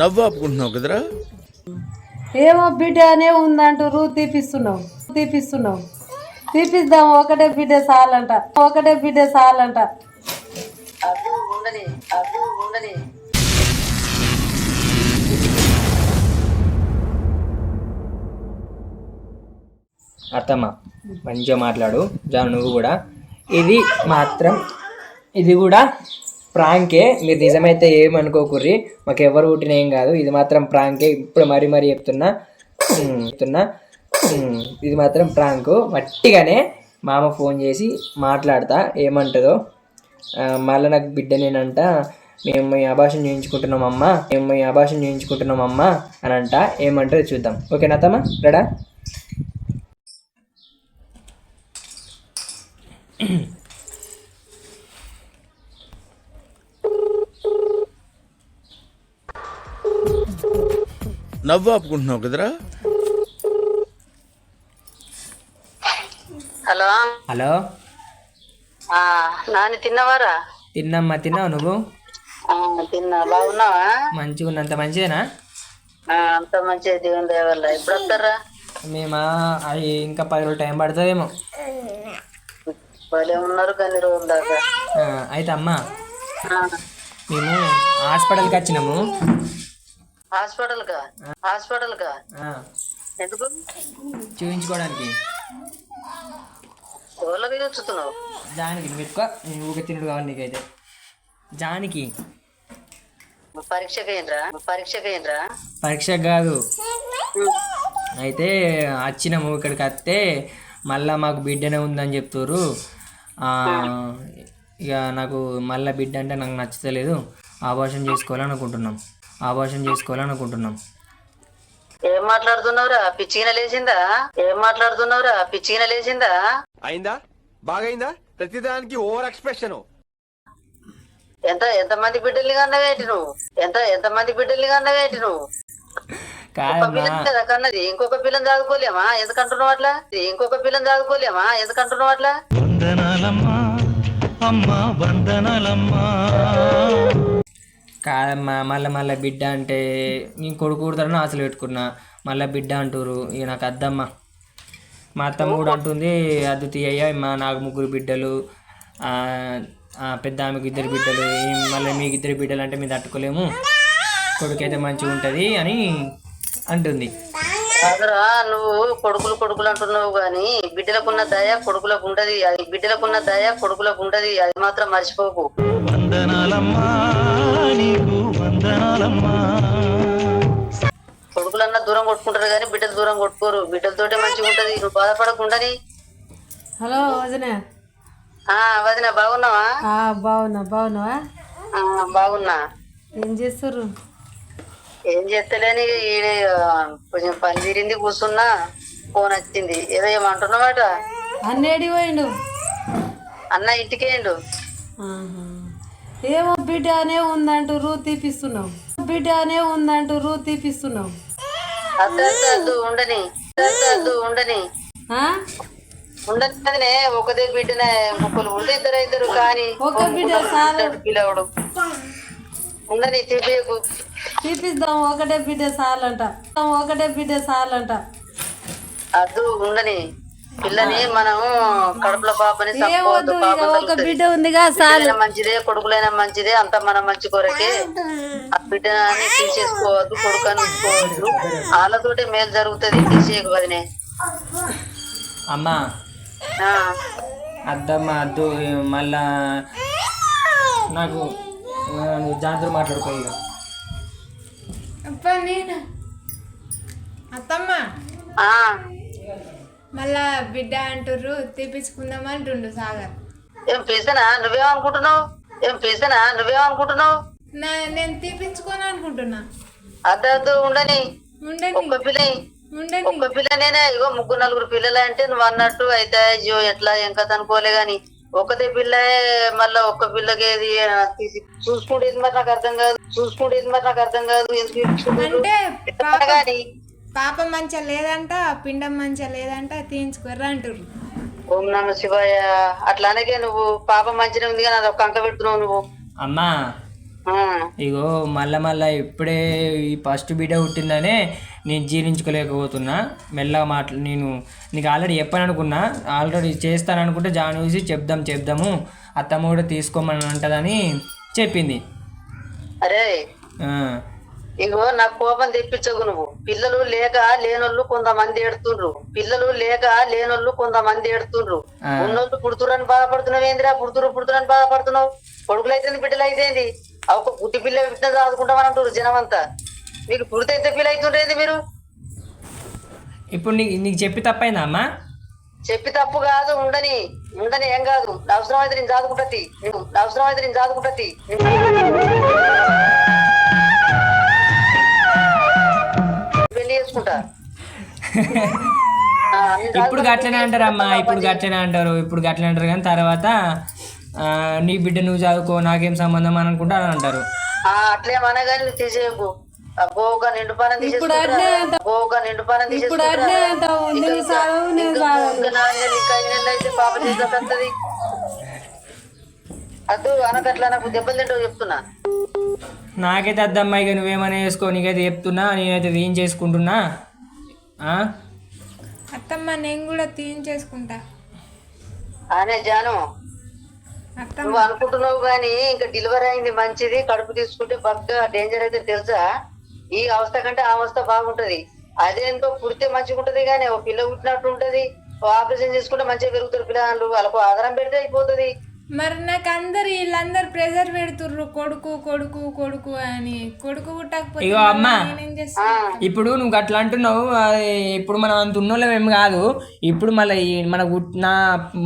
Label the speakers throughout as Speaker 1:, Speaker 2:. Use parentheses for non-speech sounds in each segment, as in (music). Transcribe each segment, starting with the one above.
Speaker 1: నవ్వు ఆపుకుంటున్నావు కదరా?
Speaker 2: ఏమో బిడ్డ అనే ఉందంటారు తీపిస్తున్నావు తీపిస్తున్నావు. తీపిద్దాం ఒకటే బిడ్డ చాలంట ఒకటే బిడ్డ చాలంట.
Speaker 3: అత్తమ్మ మంచిగా మాట్లాడు. జాను నువ్వు కూడా. ఇది మాత్రం ఇది కూడా ప్రాంకే మీరు నిజమైతే ఏమనుకోకుర్రి మాకు ఎవరు పుట్టిన ఏం కాదు. ఇది మాత్రం ప్రాంకే. ఇప్పుడు మరీ మరీ చెప్తున్నా. చెప్తున్నా. ఇది మాత్రం ప్రాంకు. మట్టిగానే మామ ఫోన్ చేసి మాట్లాడతా. ఏమంటుందో. మళ్ళీ నాకు బిడ్డ నేనంట. మేము మీ అభాషణ చేయించుకుంటున్నాం అమ్మ. మేము మీ అభాషణ చేయించుకుంటున్నాం అమ్మ అని అంట. ఏమంటారో చూద్దాం. ఓకేనా తమ్మా రెడా?
Speaker 1: నవ్వు ఆపుకుంటున్నావు కదరా?
Speaker 4: హలో.
Speaker 3: హలో.
Speaker 4: ఆ, నాని తిన్నవారా?
Speaker 3: తిన్నమ్మా తిన్నావు నువ్వు?
Speaker 4: ఆ, తిన్నా. బాగున్నావా?
Speaker 3: మంచిగా ఉన్నంత మంచిదేనా?
Speaker 4: ఆ, అంత మంచిగా దేవుని దయ వల్ల ఎప్పుడు వస్తారా?
Speaker 3: మేమా అది ఇంకా పది రోజులు టైం పడుతుందేమో.
Speaker 4: భలే ఉన్నారు కొన్ని రోజుల దాకా.
Speaker 3: అయితే అమ్మా మేము హాస్పిటల్కి వచ్చినాము.
Speaker 4: హాస్పిటల్ కా? హాస్పిటల్ కా? ఎందుకు?
Speaker 3: చూపించుకోవడానికి.
Speaker 4: ఎవరికి చూస్తున్నావు
Speaker 3: జానికి ఎక్కువ నేను ఊక తినడు కావాలి నీకైతే. జానికి
Speaker 4: పరీక్షకి అయిండ్రా పరీక్షకి అయిండ్రా
Speaker 3: పరీక్ష కాదు. అయితే వచ్చినాము ఇక్కడికి వస్తే మళ్ళా మాకు బిడ్డనే ఉందని చెప్తారు ఇక నాకు మళ్ళీ బిడ్డ అంటే నాకు నచ్చతలేదు. ఆభాషణ చేసుకోవాలనుకుంటున్నాం ఆభాషణ చేసుకోవాలనుకుంటున్నాం.
Speaker 4: ఏం మాట్లాడుతున్నావురా? పిచ్చిగిన లేచిందా? ఏం మాట్లాడుతున్నావురా? పిచ్చిగిన లేచిందా?
Speaker 5: అయిందా? బాగైందా? ప్రతిదానికి ఓవర్ ఎక్స్ప్రెషన్.
Speaker 4: ఎంత ఎంత మంది బిడ్డల్ని కన్నవేటి నువ్వు ఎంత ఎంత మంది బిడ్డల్ని కన్నవేటి నువ్వు ఒక
Speaker 3: కాదమ్మా.
Speaker 4: పిల్లని కదా కన్నది. ఇంకొక పిల్లని చదువుకోలేమా ఎందుకంటున్నావు అట్లా? ఇంకొక పిల్లని చదువుకోలేమా ఎందుకంటున్నావు అట్లా?
Speaker 3: కాదమ్మా మళ్ళీ మళ్ళీ బిడ్డ అంటే నేను కొడుకు కూడతారని ఆశలు పెట్టుకున్నా. మళ్ళీ బిడ్డ అంటారు ఇక నాకు అద్దమ్మా. మా అత్తమ్మ కూడా అంటుంది అద్దు తీయ్యా మా నాకు ముగ్గురు బిడ్డలు పెద్ద ఆమెకు ఇద్దరు బిడ్డలు మళ్ళీ మీకు ఇద్దరు బిడ్డలు అంటే మేము తట్టుకోలేము. కొడుకు అయితే మంచిగా ఉంటుంది అని అంటుంది.
Speaker 4: కాదురా నువ్వు కొడుకులు కొడుకులు అంటున్నావు కానీ బిడ్డలకున్న దయ కొడుకులకు ఉండదు. అది బిడ్డలకున్న దయ కొడుకులకు ఉండదు. అది మాత్రం మర్చిపోకు. కొడుకులన్నా దూరం కొట్టుకుంటారు కానీ బిడ్డలు దూరం కొట్టుకోరు. బిడ్డలతోటే మంచిగా ఉంటది. నువ్వు బాధపడకుండాని.
Speaker 2: హలో వదిన.
Speaker 4: ఆ వదిన బాగున్నావా?
Speaker 2: ఆ, బాగున్నా బాగున్నావా?
Speaker 4: ఆ, బాగున్నా.
Speaker 2: ఏం చేస్తారు
Speaker 4: ఏం చేస్తలేని కొంచెం పని తీరింది కూర్చున్నా. ఫోన్ వచ్చింది. ఏదో ఏమంటున్నావాట?
Speaker 2: అన్నేడి పోయిండు?
Speaker 4: అన్న ఇంటికేండు
Speaker 2: ఆహా. ఏమో బిడ్డ అనే ఉందంటారు తీపిస్తున్నావు. బిడ్డ అనే ఉందంటారు తీపిస్తున్నావు.
Speaker 4: అద్దు అద్దు అద్దు ఉండని. ఉండని
Speaker 2: ఆ?
Speaker 4: ఉండనే ఒకదే బిడ్డనే ముక్కలు ఉంటే ఇద్దరు ఇద్దరు కానీ
Speaker 2: ఒక బిడ్డ
Speaker 4: ఉండని
Speaker 2: తీపిద్దాం ఒకటే బిడ్డ చాలంట ఒకటే బిడ్డ చాలంట
Speaker 4: అద్దు ఉండని. పిల్లని మనం కడుపుల పాపని
Speaker 2: ఒక. బిడ్డ ఉందిగా
Speaker 4: బిడ్డలైనా మంచిదే కొడుకులైనా మంచిదే అంత మన మంచి కొరకే. ఆ బిడ్డని తీసేసుకోవద్దు కొడుకని ఉంచుకోవద్దు. వాళ్ళతోటే మేలు జరుగుతుంది తీసేయకు వదినే.
Speaker 3: అమ్మా. అద్దమ్మా అద్దు మళ్ళా నాకు ఆ, నువ్వు జాంతో మాట్లాడుకో ఇక.
Speaker 6: అప్ప నేను. అత్తమ్మ.
Speaker 4: ఆ,
Speaker 6: మళ్ళా బిడ్డ అంటుర్రు తీపించుకుందాం అంటుండు సాగర్.
Speaker 4: ఏం పిలిచనా నువ్వేమనుకుంటున్నావు? ఏం పిలిచనా నువ్వేమనుకుంటున్నావు?
Speaker 6: నా నేను తీపించుకోను అనుకుంటున్నా.
Speaker 4: అద్దు అద్దు ఉండని.
Speaker 6: ఉండని.
Speaker 4: ఒక్క
Speaker 6: ఉండని.
Speaker 4: ఒక్క పిల్లనేనే? ఇగో ముగ్గురు నలుగురు పిల్లలు అంటే నువ్వు అన్నట్టు అయితే అయ్యో ఎట్లా ఏం కథ అనుకోలే గాని. ఒకటే పిల్ల మళ్ళా ఒక్క పిల్లకి ఏది తీసి. చూసుకుంటేది మరి నాకు అర్థం కాదు. చూసుకుంటేది మరి నాకు అర్థం కాదు. ఎందుకు?
Speaker 6: అంటే పాప మంచిగా లేదంట పిండం మంచిగా లేదంట తీయించుకోర్రా అంటుర్రు.
Speaker 4: ఓం నమ శివాయ. అట్లా అనగే నువ్వు పాప మంచిగా ఉంది కానీ అది ఒక కంక పెడుతున్నావు నువ్వు.
Speaker 3: అమ్మా. ఇగో మళ్ళా మళ్ళా ఇప్పుడే ఈ ఫస్ట్ బిడ్డ పుట్టిందనే నేను జీర్ణించుకోలేకపోతున్నా. మెల్లగా మాట్లా నేను నీకు ఆల్రెడీ చెప్పాను అనుకున్నా ఆల్రెడీ చేస్తాను అనుకుంటే జాన్ చూసి చెప్దాం చెప్దాము. అత్తమ్మ కూడా తీసుకోమని అంటదని చెప్పింది.
Speaker 4: అరే ఇగో నాకు కోపం తెప్పించకు నువ్వు. పిల్లలు లేక లేనోళ్ళు కొంతమంది ఏడుతుండ్రు. పిల్లలు లేక లేనోళ్ళు కొంతమంది ఏడుతుండ్రు. ఉన్నోళ్ళు పుడుతురని బాధపడుతున్నావు ఏందిరా? పుడుతురు పుడుతురని బాధపడుతున్నావు? కొడుకులు అయితే బిడ్డలు అయితే ఆ ఒక గుడ్డి పిల్ల బిడ్డ చదువుకుంటామని అంటారు జనం అంతా మీకు పుడితే ఫీల్ అవుతుండేది మీరు?
Speaker 3: ఇప్పుడు నీకు నీకు చెప్పి తప్పైందా అమ్మా?
Speaker 4: చెప్పి తప్పు కాదు ఉండని. ఉండని ఏం కాదు. నా అవసరం అయితే నేను చదువుకుంటది నా అవసరం అయితే నేను చదువుకుంటది చేసుకుంటా. (laughs) ఆ, నేను
Speaker 3: ఇప్పుడు గట్లనే అంటారు అమ్మా ఇప్పుడు గట్లనే అంటారు ఇప్పుడు గట్లనే అంటారు కానీ తర్వాత ఆ, నీ బిడ్డ నువ్వు చదువుకో నాకేం సంబంధం అని అనుకుంటా అని అంటారు.
Speaker 4: ఆ, అట్లేమనగాని నువ్వు తీసేయకు. నిండు పానం తీసేసుకుంటా నిండు
Speaker 2: అట్లే
Speaker 4: పాప అద్దు అనకట్లా నాకు దెబ్బలు తింటావు చెప్తున్నా.
Speaker 3: నాకైతే అద్దమ్మా ఇక నువ్వేమైనా చేసుకో నీకైతే చెప్తున్నా నేనైతే ఏం చేసుకుంటున్నా. ఆ?
Speaker 6: అత్తమ్మ నేను కూడా తీయించేసుకుంటా
Speaker 4: అనే జాను నువ్వు అనుకుంటున్నావు గానీ ఇంకా డెలివరీ అయింది మంచిది కడుపు తీసుకుంటే బాగా డేంజర్ అయితే తెలుసా? ఈ అవస్థ కంటే ఆ అవస్థ బాగుంటది. అదేంతో పుడితే మంచిగా ఉంటది కానీ ఓ పిల్ల పుట్టినట్టు ఉంటది. ఓ ఆపరేషన్ చేసుకుంటే మంచిగా పెరుగుతారు పిల్లలు వాళ్ళకు ఆధారం పెడితే అయిపోతది.
Speaker 6: మరి నాకు అందరు వీళ్ళందరూ ప్రెజర్ పెడుతుర్రు. కొడుకు కొడుకు కొడుకు అని. కొడుకు పుట్టకపోతే
Speaker 3: ఇగో అమ్మ. ఇప్పుడు నువ్వు అట్లా అంటున్నావు ఇప్పుడు మనం అంత ఉన్నోళ్ళం ఏం కాదు. ఇప్పుడు మళ్ళీ మన నా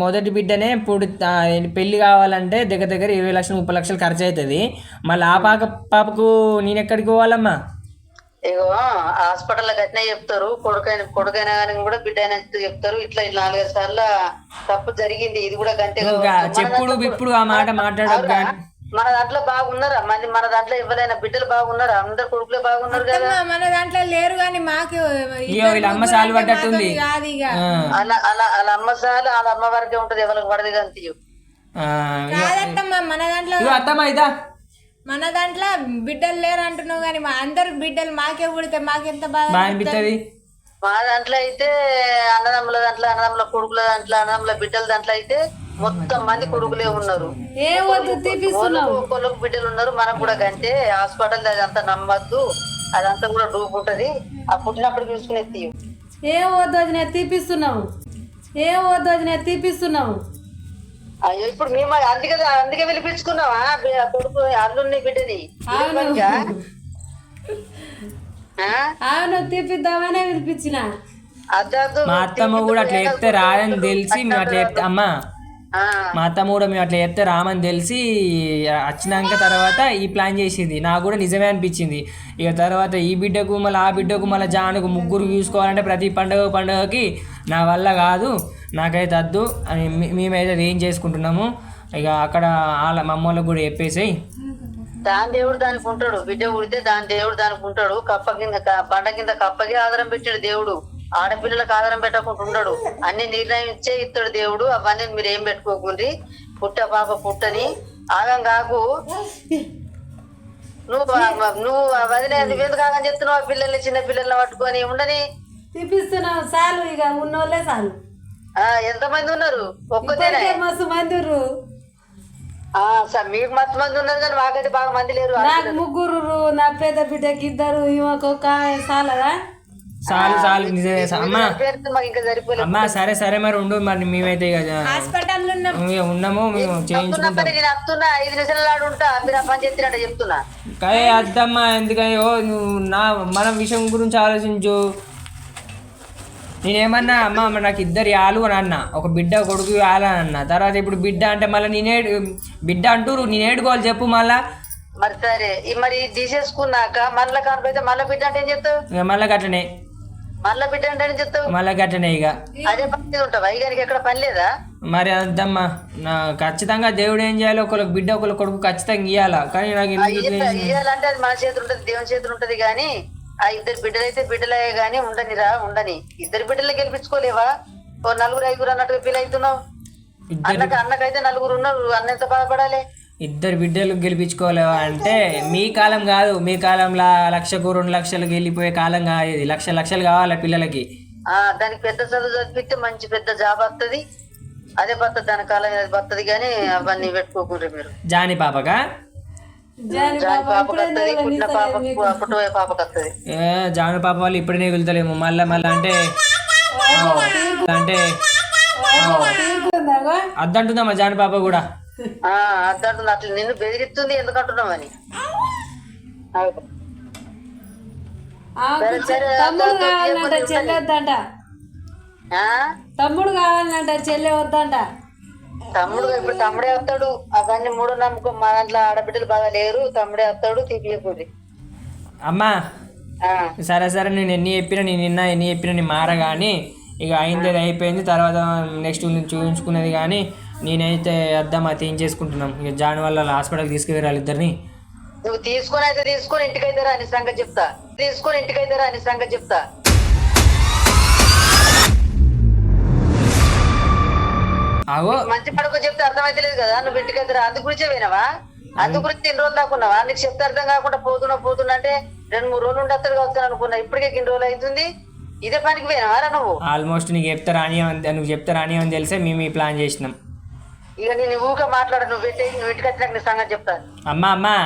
Speaker 3: మొదటి బిడ్డనే పుడి ఆ, పెళ్ళి కావాలంటే దగ్గర దగ్గర ఇరవై లక్షలు ముప్పై లక్షలు ఖర్చు అవుతుంది మళ్ళీ ఆ పాప పాపకు నేను ఎక్కడికి పోవాలమ్మా?
Speaker 4: ఇగో హాస్పిటల్ అట్నే చెప్తారు కొడుకైన కొడుకైనా కానీ కూడా బిడ్డ అయినా చెప్తారు. ఇట్లా ఇట్లా నాలుగైదు సార్లు తప్పు జరిగింది. ఇది కూడా గంటే
Speaker 3: నువ్వు గా- చెప్పుడు ఇప్పుడు ఆ మాట
Speaker 4: మన దాంట్లో బాగున్నారా? మరి మన దాంట్లో ఎవరైనా బిడ్డలు బాగున్నారా? అందరు కొడుకులే బాగున్నారు కదా.
Speaker 6: మన దాంట్లో లేరు కానీ మాకు
Speaker 3: అమ్మ సాలు పడ్డట్టుంది.
Speaker 4: అలా అలా వాళ్ళ అమ్మ సార్లు వాళ్ళ అమ్మ వరకే ఉంటది ఎవరికి పడదు కానీ తీయు
Speaker 6: మన దాంట్లో
Speaker 3: ఇగో అత్తమ్మ ఇదా.
Speaker 6: మన దాంట్లో బిడ్డలు లేరు అంటున్నావు కానీ మా అందరు బిడ్డలు మాకే పుడితే మాకెంత బాధ
Speaker 3: బాగా అనిపిస్తుంది
Speaker 4: మా దాంట్లో అయితే అన్నదమ్ముల దాంట్లో అన్నదమ్ముల కొడుకుల దాంట్లో అన్నదమ్ముల బిడ్డల దాంట్లో అయితే మొత్తం మంది కొడుకులే ఉన్నారు.
Speaker 2: ఏ వద్దు తీపిస్తున్నావు.
Speaker 4: బిడ్డలు ఉన్నారు మనకు కూడా కంటే హాస్పిటల్ అదంతా నమ్మద్దు. అదంతా కూడా డూపు ఉంటది. ఆ పుట్టినప్పుడు చూసుకునే తీయు.
Speaker 2: ఏ వద్దు వదిన తీపిస్తున్నావు. ఏ వద్దు వదిన తీపిస్తున్నావు.
Speaker 4: అయ్యో ఇప్పుడు మేము అందుకే అందుకే పిలిపించుకున్నావా? కొడుకు అల్లుని బిడ్డని?
Speaker 2: అవును. తీపిద్దామనే (laughs) పిలిపించిన.
Speaker 3: మా అత్తమ్మ కూడా అట్లా చెప్తే రాదని తెలిసి మేము అట్లా చెప్తే అమ్మ మా అత్తమ్మ కూడా మేము అట్లా చెప్తే రామని తెలిసి వచ్చినాక తర్వాత ఈ ప్లాన్ చేసింది. నాకు కూడా నిజమే అనిపించింది. ఇక తర్వాత ఈ బిడ్డకు మళ్ళీ ఆ బిడ్డకు మళ్ళీ జానుకు ముగ్గురు చూసుకోవాలంటే ప్రతి పండుగ పండుగకి నా వల్ల కాదు. నాకైతే వద్దు. అని మే- మేమైతే ఏం చేసుకుంటున్నాము? ఇక అక్కడ వాళ్ళ మా అమ్మ వాళ్ళకి కూడా చెప్పేసి.
Speaker 4: దాని దేవుడు దానికి ఉంటాడు. బిడ్డ ఉడితే దాని దేవుడు దానికి ఉంటాడు. కప్ప కింద బండ కింద కప్పకి ఆధారం పెట్టాడు దేవుడు. ఆడపిల్లలకు ఆధారం పెట్టకుండా ఉండడు. అన్ని నిర్ణయించే ఇస్తాడు దేవుడు. అవన్నీ మీరు ఏం పెట్టుకోకుండ్రి పుట్ట పాప పుట్టని. ఆగం కాకు. నువ్వు నువ్వు వదిలే నువ్వెందుకు ఆగం చెప్తున్నావు? ఆ పిల్లల్ని చిన్న పిల్లల్ని పట్టుకొని ఉండని.
Speaker 2: తీపిస్తున్నావు చాలు ఇక ఉన్నోళ్ళే చాలు.
Speaker 4: ఆ ఎంతమంది ఉన్నారు?
Speaker 2: ఇప్పటికే మస్తు మంది ఉర్రు.
Speaker 4: ఆ స- మీకు మస్తు మంది ఉన్నారు కానీ మాకైతే బాగా మంది లేరు
Speaker 2: నాకు ముగ్గురు నా పెద్ద బిడ్డకి ఇద్దరు ఈమెకొక చాలదా
Speaker 3: చాలు చాలు నిజమే అమ్మా. సరే సరే మరి ఉండు మరి మేమైతే ఇక
Speaker 6: హాస్పిటల్
Speaker 3: ఉన్నాము మేము చేయించుకుంటాం. అద్దమ్మా ఎందుకయ్యో నువ్వు నా మన విషయం గురించి ఆలోచించు. నేనేమన్నా అమ్మ నాకు ఇద్దరు యాలు అని అన్న ఒక బిడ్డ కొడుకు యాలు అని అన్న తర్వాత ఇప్పుడు బిడ్డ అంటే మళ్ళీ నేనే బిడ్డ అంటూరు నేనేడుకోవాలి చెప్పు మళ్ళా.
Speaker 4: మరి సరే మరి తీసేసుకున్నాక మళ్ళా కనపడితే మళ్ళా బిడ్డ అంటే ఏం చెప్తావు?
Speaker 3: ఇక మళ్ళీ గట్లనే
Speaker 4: మళ్ళా బిడ్డ అంటే ఏం చెప్తావు?
Speaker 3: మళ్ళీ గట్లనే ఇక.
Speaker 4: అదే పని ఉంటావు? అయ్యగారికి ఎక్కడ పని లేదా?
Speaker 3: మరి అద్దమ్మా నా ఖచ్చితంగా దేవుడు ఏం చేయాలి ఒకరికి బిడ్డ ఒకరికి కొడుకు ఖచ్చితంగా ఇవ్వాలా కానీ నాకు?
Speaker 4: ఇయ్యాలంటే అది మన చేతులు ఉంటది దేవుని చేతులు ఉంటది కానీ ఆ ఇద్దరు బిడ్డలైతే బిడ్డలే గానీ ఉండనిరా ఉండని. ఇద్దరు బిడ్డలు గెలిపించుకోలేవా? ఓ నలుగురు ఐదుగురు అన్నట్టుగా ఫీల్ అవుతున్నావు? అన్నకి అన్నకైతే నలుగురు ఉన్నారు అన్న ఎంత బాధపడాలి?
Speaker 3: ఇద్దరు బిడ్డలు గెలిపించుకోవాలి అంటే మీ కాలం కాదు మీ కాలంలో లక్షకు రెండు లక్షలకు వెళ్ళిపోయే కాలం కాదు లక్ష లక్షలు కావాలి పిల్లలకి?
Speaker 4: ఆ దానికి పెద్ద చదువు చదివిస్తే మంచి పెద్ద జాబ్ వస్తుంది అదే బతుంది దాని కాలం అది బతుంది కానీ అవన్నీ పెట్టుకోకూడదు మీరు.
Speaker 3: జాని పాపగా ఏ జాను పాప వాళ్ళు ఇప్పుడే వెళ్తలేము మళ్ళీ మళ్ళీ అంటే అంటే అద్దంటుందమ్మా జాను పాప కూడా.
Speaker 4: ఆ అర్థం అట్లా నిన్ను బెదిరిస్తుంది ఎందుకంటున్నావని
Speaker 2: ఆమెకు
Speaker 4: సరే,
Speaker 2: తమ్ముడు కావాలంట చెల్లె వద్దంట. తమ్ముడు
Speaker 4: ఇప్పుడు తమ్ముడే వస్తాడు. అవన్నీ మూడో నమ్మకం మా దాంట్లో ఆడబిడ్డలు బాగా లేరు తమ్ముడే వస్తాడు తీపియకూడదు
Speaker 3: అమ్మా సరే సరే నేను ఎన్ని చెప్పినా నేను నిన్న ఎన్ని చెప్పినా నేను మార కానీ ఇక అయింది అయిపోయింది తర్వాత నెక్స్ట్ చూపించుకునేది కానీ నేనైతే అద్దమ్మా చేసుకుంటున్నాం? ఇక జాన్ వల్ల హాస్పిటల్కి తీసుకువెళ్ళాలి ఇద్దరిని
Speaker 4: నువ్వు తీసుకొని అయితే తీసుకొని ఇంటికైతే రా అని సంగతి చెప్తా. తీసుకొని ఇంటికైతే రా అని సంగతి చెప్తా. మంచి పడుకో చెప్తే అర్థమైతే లేదు కదా నువ్వు ఇంటికైతే రా. అందు గురించే పోయినావా? అందు గురించి ఇన్ని రోజులు దాకున్నావా నీకు చెప్తే అర్థం కాకుండా పోతున్నా పోతున్నా అంటే రెండు మూడు రోజులు ఉండేస్తాడు కావచ్చు అనుకున్నా. ఇప్పటికే ఇన్ని రోజులు అవుతుంది. ఇదే పనికి పోయినావా రా నువ్వు?
Speaker 3: ఆల్మోస్ట్ నీకు చెప్తా రాని అని నువ్వు చెప్తా రాని అని తెలిసే మేము ఈ ప్లాన్ చేసినాం.
Speaker 4: ఇక నేను ఊగా మాట్లాడ నువ్వు పెట్టి నువ్వు ఇంటికి వచ్చినాక నీ సంగతి చెప్తా.
Speaker 3: అమ్మా అమ్మా.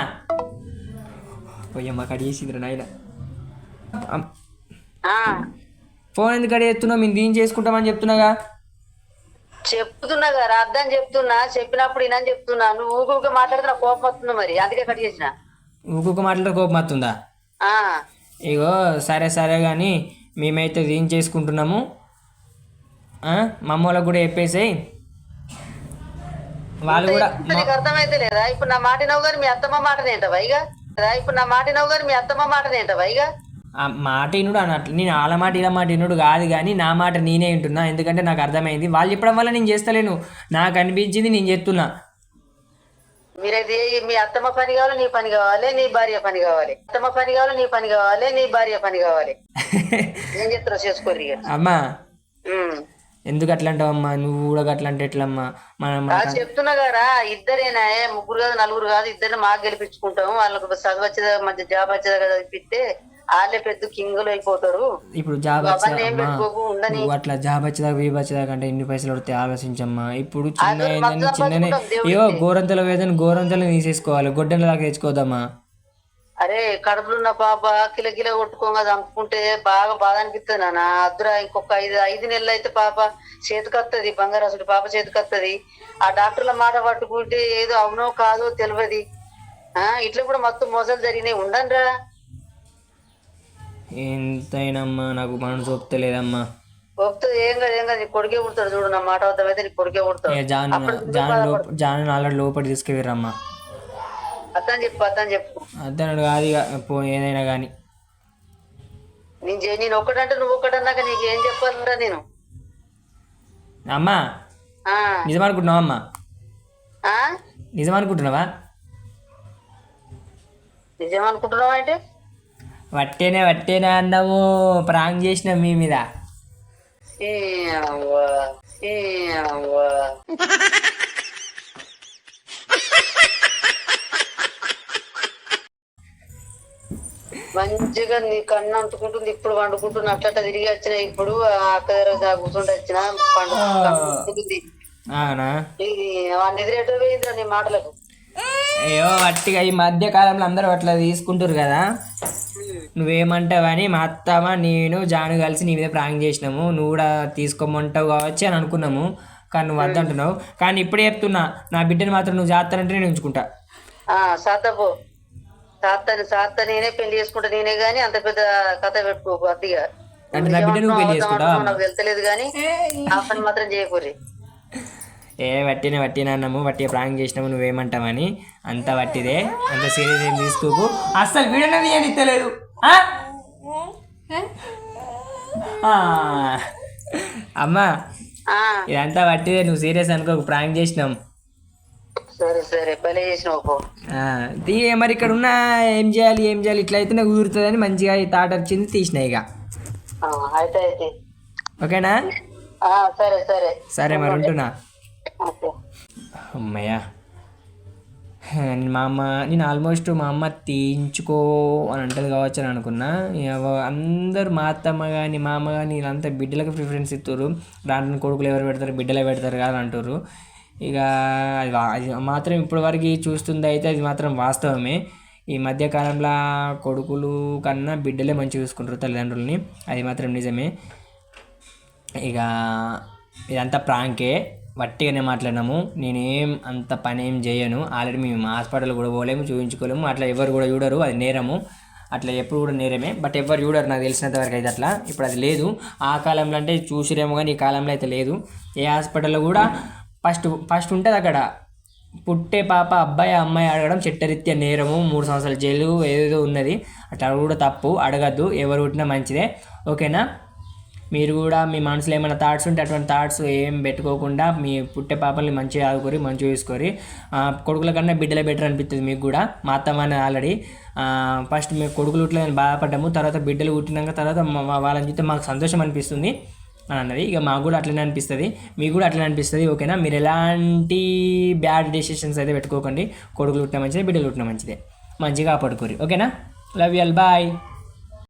Speaker 3: పోయమ్మ కడి చేసిందిరా నాయన ఫోన్ ఎందుకు కడి చేస్తున్నావు మేము దీని చేసుకుంటామని చెప్తున్నాగా.
Speaker 4: చెప్తున్నా కదా అర్థం చెప్తున్నా చెప్పినప్పుడు ఇనని చెప్తున్నా. నువ్వు ఊగా మాట్లాడుతున్నా కోపం వస్తుంది మరి అందుకే కట్ చేసిన.
Speaker 3: ఊకొక మాటలో కోపం వస్తుందా?
Speaker 4: ఆ.
Speaker 3: ఇగో సరే సరే కానీ మేమైతే ఏం చేసుకుంటున్నాము. ఆ, మా అమ్మోళ్ళకి కూడా చెప్పేసేయి. వాళ్ళు కూడా
Speaker 4: నీకు అర్థమైతే లేదా? ఇప్పుడు నా మాట నవ్వు గారు మీ అత్తమ్మ మాట ఏంటవా ఇక ఇప్పుడు నా మాట నవ్వు గారు మీ అత్తమ్మ మాట ఏంటవా ఇక
Speaker 3: మాట వినుడు అన్నట్లు. నేను వాళ్ళ మాట ఇలా మాట వినుడు కాదు కానీ నా మాట నేనే వింటున్నా. ఎందుకంటే నాకు అర్థమైంది. వాళ్ళు చెప్పడం వల్ల నేను చేస్తలేను. నాకు అనిపించింది నేను చెప్తున్నా
Speaker 4: మీరైతే మీ అత్తమ్మ పని కావాలి నీ పని కావాలి నీ భార్య పని కావాలి. అత్తమ్మ పని కావాలి నీ పని కావాలి నీ భార్య పని కావాలి. (laughs) ఏం చెప్తారో చేసుకోర్రి ఇక.
Speaker 3: అమ్మా. ఎందుకు అట్లా అంటావమ్మా? నువ్వు కూడా అట్లా అంటే ఎట్లమ్మా? మనం
Speaker 4: చెప్తున్నా కదా ఇద్దరేనా? ముగ్గురు కాదు నలుగురు కాదు ఇద్దరిని మాకు గెలిపించుకుంటాం వాళ్ళకు చదువు వచ్చేదా మంచి జాబ్ వచ్చేదా కదా ఇప్పిస్తే వాళ్ళే పెద్ద కింగులు అయిపోతారు.
Speaker 3: ఇప్పుడు జాబ్ అట్లా జాబ్ వచ్చేదాకా వీబ్ వచ్చేదాకా అంటే ఎన్ని పైసలు పడితే ఆలోచించమ్మా. ఇప్పుడు చిన్న ఏందని చిన్ననే. ఏవో గోరంతల వేదని గోరంతలు తీసేసుకోవాలి గొడ్డల దాకా తెచ్చుకోదమ్మా
Speaker 4: అరే కడుపులో ఉన్న పాప కిల కిల కొట్టుకోగా చంపుకుంటే బాగా బాధ అనిపిస్తుంది నాన్న. అద్దురా ఇంకొక ఐదు ఐదు నెలలు అయితే పాప చేతికత్తది బంగారాసుడి పాప చేతికత్తది ఆ డాక్టర్ల మాట పట్టుకుంటే ఏదో అవునో కాదో తెలియదు ఆ ఇట్లా కూడా మొత్తం మోసాలు జరిగినాయి. ఉండండిరా
Speaker 3: ఎంతైనమ్మా నాకు మనసు ఒప్పుతలేదమ్మా.
Speaker 4: ఒప్పుతుంది ఏం కాదు ఏం కాదు నీ కొడుకే పుడతాడు చూడు నా మాట అర్థమైతే నీ కొడుకే పుడతాడు.
Speaker 3: ఏ జాను జాను లోప జాను ఆల్రెడీ లోపలి తీసుకువెళ్ళరమ్మా
Speaker 4: అర్థం చెప్పు అర్థం చెప్పు.
Speaker 3: అద్దనడు కాదు ఇక పో ఏదైనా కానీ
Speaker 4: నేను చే- నేను ఒక్కటంటే నువ్వు ఒక్కటన్నాక నీకు ఏం చెప్పాలరా నేను?
Speaker 3: అమ్మా
Speaker 4: ఆ.
Speaker 3: నిజం అనుకుంటున్నావా అమ్మా
Speaker 4: ఆ?
Speaker 3: నిజం అనుకుంటున్నావా
Speaker 4: నిజం అనుకుంటున్నావా అంటే?
Speaker 3: వట్టేనే వట్టేనే అన్నాము ప్రాంక్ చేసినాం మీ మీద.
Speaker 4: మంచిగా నీ కన్ను అంటుకుంటుంది ఇప్పుడు వండుకుంటున్నా అట్లా తిరిగి వచ్చిన ఇప్పుడు అక్క దగ్గర కూర్చుంటే వచ్చిన పండుకుంటుంది. ఇది పోయిందిరా నీ మాటలకు?
Speaker 3: అయ్యో వట్టిగా ఈ మధ్య కాలంలో అందరూ అట్లా తీసుకుంటారు కదా. నువ్వేమంటావని మా అత్తమ్మ నేను జాను కలిసి నీ మీద ప్రాంక్ చేసినాము. నువ్వు కూడా తీసుకోమంటావు కావచ్చు అని అనుకున్నాము. కానీ నువ్వు వద్దంటున్నావు కానీ ఇప్పుడే చెప్తున్నా నా బిడ్డని మాత్రం నువ్వు జాగ్రత్త నేను ఉంచుకుంటా.
Speaker 4: ఆ సాతపో సాత్తని సాత్త నేనే పెళ్ళి చేసుకుంటా నేనే గాని అంత పెద్ద కథ పెట్టుకోకు అతిగా.
Speaker 3: అంటే నా బిడ్డ నువ్వు పెళ్ళి చేసుకుంటావా
Speaker 4: నాకు వెళ్తలేదు గాని ఆ పని మాత్రం చేయకూరి
Speaker 3: ఏ వట్టినే వట్టినే అన్నాము. వట్టి ప్రాంక్ చేసినాము నువ్వేమంటావని. అంత వట్టిదే. అంత సీరియస్ ఏం తీసుకోకు. అస్సలు వీడియో తీయని? ఆ. అమ్మా ఇదంతా వట్టిదే నువ్వు సీరియస్ అనుకోకు ప్రాంక్ చేసినాం.
Speaker 4: సరే సరే పని చేసినావు
Speaker 3: మరి ఇక్కడ ఉన్న ఏం చేయాలి ఏం చేయాలి ఇట్లా అయితేనే కుదురుతుందని మంచిగా ఈ తాట వచ్చింది తీసినా ఇక.
Speaker 4: అయితే
Speaker 3: ఓకేనా?
Speaker 4: సరే సరే.
Speaker 3: సరే మరి ఉంటున్నా.
Speaker 4: ఓకే.
Speaker 3: మా అమ్మ నేను ఆల్మోస్ట్ మా అమ్మ తీయించుకో అని అంటది కావచ్చు అని అనుకున్నా. ఇక అందరు మా అత్తమ్మ కానీ మా అమ్మ కానీ వీళ్ళంతా బిడ్డలకు ప్రిఫరెన్స్ ఇస్తారు దాంట్లో కొడుకులు ఎవరు పెడతారు బిడ్డలే పెడతారు కదా అంటారు ఇక అది అది మాత్రం ఇప్పటివరకు చూస్తుంది అయితే అది మాత్రం వాస్తవమే. ఈ మధ్యకాలంలో కొడుకులు కన్నా బిడ్డలే మంచి చూసుకుంటారు తల్లిదండ్రులని. అది మాత్రం నిజమే. ఇక ఇదంతా ప్రాంకే. వట్టిగానే మాట్లాడినాము. నేనేం అంత పని ఏం చేయను. ఆల్రెడీ మేము హాస్పిటల్ కూడా పోలేము చూపించుకోలేము. అట్లా ఎవరు కూడా చూడరు అది నేరము. అట్లా ఎప్పుడు కూడా నేరమే. బట్ ఎవరు చూడరు నాకు తెలిసినంత వరకు అయితే అట్లా. ఇప్పుడు అది లేదు. ఆ కాలంలో అంటే చూసిరేమో కానీ ఈ కాలంలో అయితే లేదు. ఏ హాస్పిటల్లో కూడా ఫస్ట్ ఫస్ట్ ఉంటుంది అక్కడ. పుట్టే పాప అబ్బాయి అమ్మాయి అడగడం చట్టరీత్యా నేరము. మూడు సంవత్సరాల జైలు ఏదో ఉన్నది. అట్లా కూడా తప్పు అడగద్దు. ఎవరు పుట్టినా మంచిదే. ఓకేనా? మీరు కూడా మీ మనసులో ఏమైనా థాట్స్ ఉంటే అటువంటి థాట్స్ ఏం పెట్టుకోకుండా మీ పుట్టే పాపల్ని మంచిగా ఆదుకొని మంచిగా చూసుకొని కొడుకుల కన్నా బిడ్డలే బెటర్ అనిపిస్తుంది మీకు కూడా. మా అత్తమ్మని ఆల్రెడీ ఫస్ట్ మేము కొడుకులు ఇట్లా బాధపడ్డాము. తర్వాత బిడ్డలు పుట్టినాక తర్వాత మా- వాళ్ళని చూస్తే మాకు సంతోషం అనిపిస్తుంది అని అన్నది. ఇక మాకు కూడా అట్లనే అనిపిస్తుంది. మీకు కూడా అట్లనే అనిపిస్తుంది ఓకేనా మీరు ఎలాంటి బ్యాడ్ డెసిషన్స్ అయితే పెట్టుకోకండి. కొడుకులు పుట్టిన మంచిదే బిడ్డలు పుట్టిన మంచిదే. మంచిగా కాపాడుకోరు ఓకేనా లవ్ యూ బాయ్